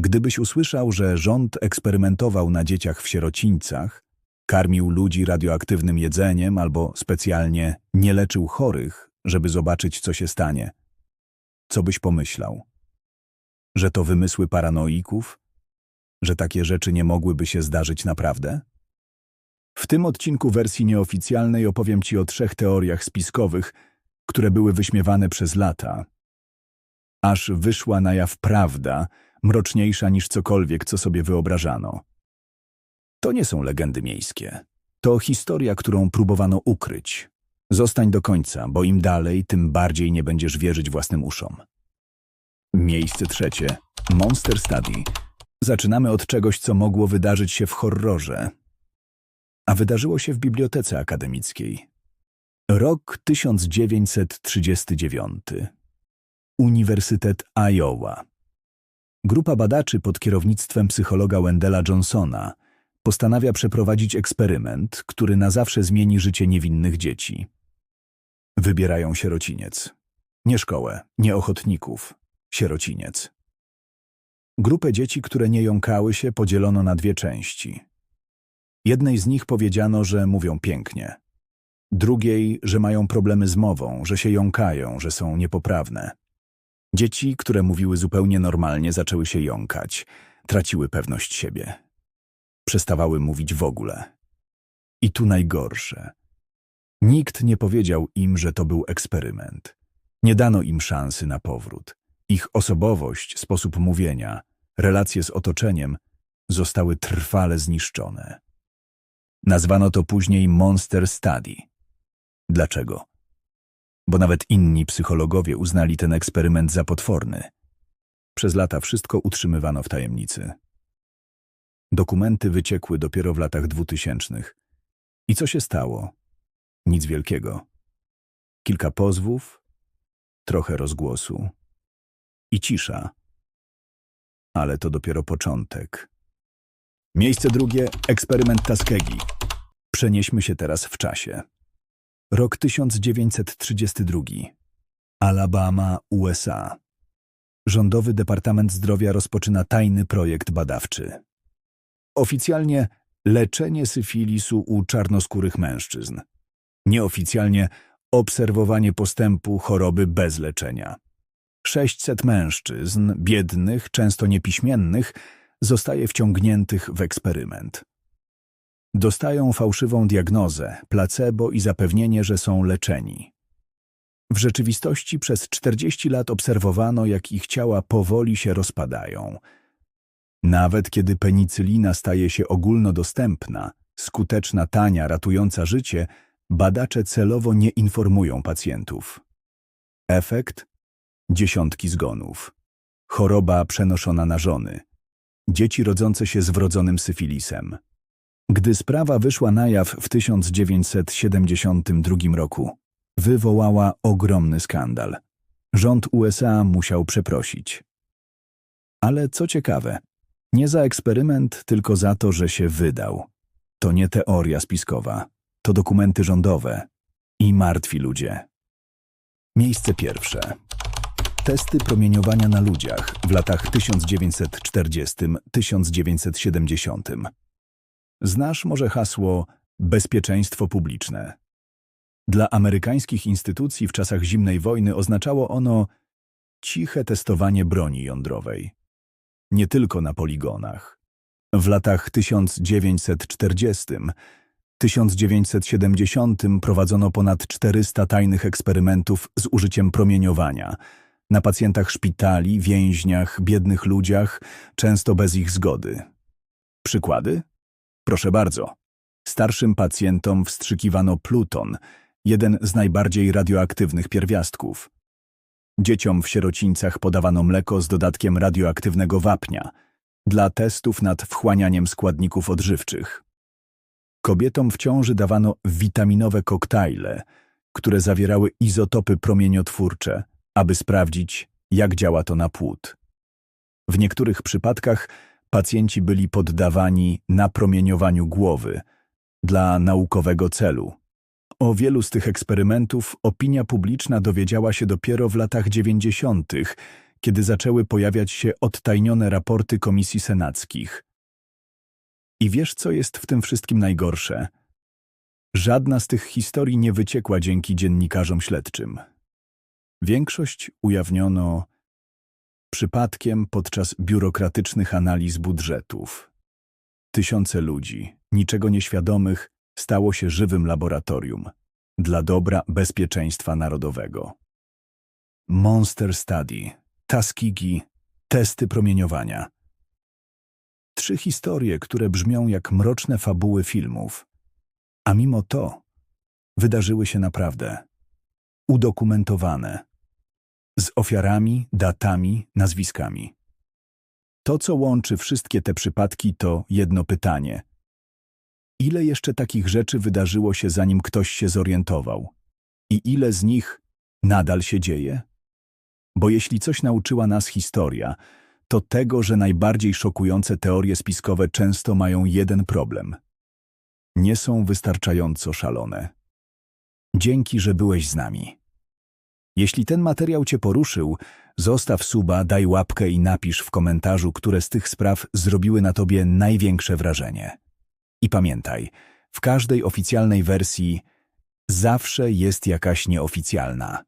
Gdybyś usłyszał, że rząd eksperymentował na dzieciach w sierocińcach, karmił ludzi radioaktywnym jedzeniem albo specjalnie nie leczył chorych, żeby zobaczyć, co się stanie, co byś pomyślał? Że to wymysły paranoików? Że takie rzeczy nie mogłyby się zdarzyć naprawdę? W tym odcinku wersji nieoficjalnej opowiem Ci o trzech teoriach spiskowych, które były wyśmiewane przez lata. Aż wyszła na jaw prawda, mroczniejsza niż cokolwiek, co sobie wyobrażano. To nie są legendy miejskie. To historia, którą próbowano ukryć. Zostań do końca, bo im dalej, tym bardziej nie będziesz wierzyć własnym uszom. Miejsce trzecie. Monster Study. Zaczynamy od czegoś, co mogło wydarzyć się w horrorze. A wydarzyło się w bibliotece akademickiej. Rok 1939. Uniwersytet Iowa. Grupa badaczy pod kierownictwem psychologa Wendella Johnsona postanawia przeprowadzić eksperyment, który na zawsze zmieni życie niewinnych dzieci. Wybierają sierociniec. Nie szkołę, nie ochotników. Sierociniec. Grupę dzieci, które nie jąkały się, podzielono na dwie części. Jednej z nich powiedziano, że mówią pięknie. Drugiej, że mają problemy z mową, że się jąkają, że są niepoprawne. Dzieci, które mówiły zupełnie normalnie, zaczęły się jąkać, traciły pewność siebie. Przestawały mówić w ogóle. I tu najgorsze. Nikt nie powiedział im, że to był eksperyment. Nie dano im szansy na powrót. Ich osobowość, sposób mówienia, relacje z otoczeniem zostały trwale zniszczone. Nazwano to później Monster Study. Dlaczego? Bo nawet inni psychologowie uznali ten eksperyment za potworny. Przez lata wszystko utrzymywano w tajemnicy. Dokumenty wyciekły dopiero w latach dwutysięcznych. I co się stało? Nic wielkiego. Kilka pozwów, trochę rozgłosu i cisza. Ale to dopiero początek. Miejsce drugie eksperyment Tuskegee. Przenieśmy się teraz w czasie. Rok 1932. Alabama, USA. Rządowy Departament Zdrowia rozpoczyna tajny projekt badawczy. Oficjalnie leczenie syfilisu u czarnoskórych mężczyzn. Nieoficjalnie obserwowanie postępu choroby bez leczenia. 600 mężczyzn, biednych, często niepiśmiennych, zostaje wciągniętych w eksperyment. Dostają fałszywą diagnozę, placebo i zapewnienie, że są leczeni. W rzeczywistości przez 40 lat obserwowano, jak ich ciała powoli się rozpadają. Nawet kiedy penicylina staje się ogólnodostępna, skuteczna, tania, ratująca życie, badacze celowo nie informują pacjentów. Efekt? Dziesiątki zgonów. Choroba przenoszona na żony. Dzieci rodzące się z wrodzonym syfilisem. Gdy sprawa wyszła na jaw w 1972 roku, wywołała ogromny skandal. Rząd USA musiał przeprosić. Ale co ciekawe, nie za eksperyment, tylko za to, że się wydał. To nie teoria spiskowa, to dokumenty rządowe i martwi ludzie. Miejsce pierwsze. Testy promieniowania na ludziach w latach 1940-1970. Znasz może hasło bezpieczeństwo publiczne. Dla amerykańskich instytucji w czasach zimnej wojny oznaczało ono ciche testowanie broni jądrowej. Nie tylko na poligonach. W latach 1940-1970 prowadzono ponad 400 tajnych eksperymentów z użyciem promieniowania na pacjentach szpitali, więźniach, biednych ludziach, często bez ich zgody. Przykłady? Proszę bardzo. Starszym pacjentom wstrzykiwano pluton, jeden z najbardziej radioaktywnych pierwiastków. Dzieciom w sierocińcach podawano mleko z dodatkiem radioaktywnego wapnia dla testów nad wchłanianiem składników odżywczych. Kobietom w ciąży dawano witaminowe koktajle, które zawierały izotopy promieniotwórcze, aby sprawdzić, jak działa to na płód. W niektórych przypadkach pacjenci byli poddawani napromieniowaniu głowy dla naukowego celu. O wielu z tych eksperymentów opinia publiczna dowiedziała się dopiero w latach dziewięćdziesiątych, kiedy zaczęły pojawiać się odtajnione raporty komisji senackich. I wiesz, co jest w tym wszystkim najgorsze? Żadna z tych historii nie wyciekła dzięki dziennikarzom śledczym. Większość ujawniono przypadkiem podczas biurokratycznych analiz budżetów. Tysiące ludzi, niczego nieświadomych, stało się żywym laboratorium dla dobra bezpieczeństwa narodowego. Monster Study, Tuskegee, testy promieniowania. Trzy historie, które brzmią jak mroczne fabuły filmów, a mimo to wydarzyły się naprawdę. Udokumentowane. Z ofiarami, datami, nazwiskami. To, co łączy wszystkie te przypadki, to jedno pytanie. Ile jeszcze takich rzeczy wydarzyło się, zanim ktoś się zorientował? I ile z nich nadal się dzieje? Bo jeśli coś nauczyła nas historia, to tego, że najbardziej szokujące teorie spiskowe często mają jeden problem. Nie są wystarczająco szalone. Dzięki, że byłeś z nami. Jeśli ten materiał Cię poruszył, zostaw suba, daj łapkę i napisz w komentarzu, które z tych spraw zrobiły na Tobie największe wrażenie. I pamiętaj, w każdej oficjalnej wersji zawsze jest jakaś nieoficjalna.